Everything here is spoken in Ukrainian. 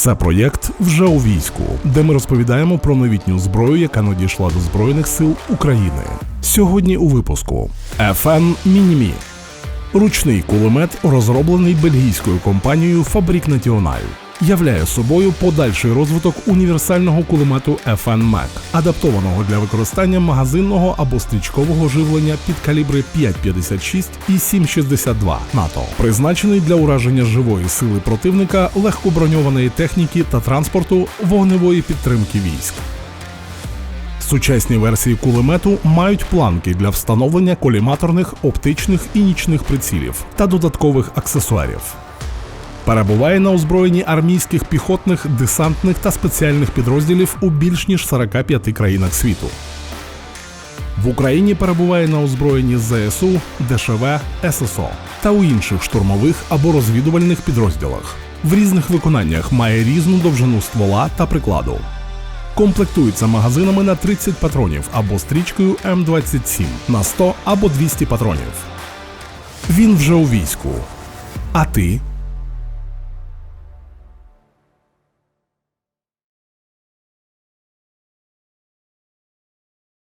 Це проєкт вже у війську, де ми розповідаємо про новітню зброю, яка надійшла до Збройних сил України. Сьогодні у випуску FN Мінімі. Ручний кулемет, розроблений бельгійською компанією Фабрік Національ, являє собою подальший розвиток універсального кулемету FN Mac, адаптованого для використання магазинного або стрічкового живлення під калібри 5,56 і 7,62 НАТО, призначений для ураження живої сили противника, легкоброньованої техніки та транспорту вогневої підтримки військ. Сучасні версії кулемету мають планки для встановлення коліматорних, оптичних і нічних прицілів та додаткових аксесуарів. Перебуває на озброєнні армійських піхотних, десантних та спеціальних підрозділів у більш ніж 45 країнах світу. В Україні перебуває на озброєнні ЗСУ, ДШВ, ССО та у інших штурмових або розвідувальних підрозділах. В різних виконаннях має різну довжину ствола та прикладу. Комплектується магазинами на 30 патронів або стрічкою М27 на 100 або 200 патронів. Він вже у війську. А ти?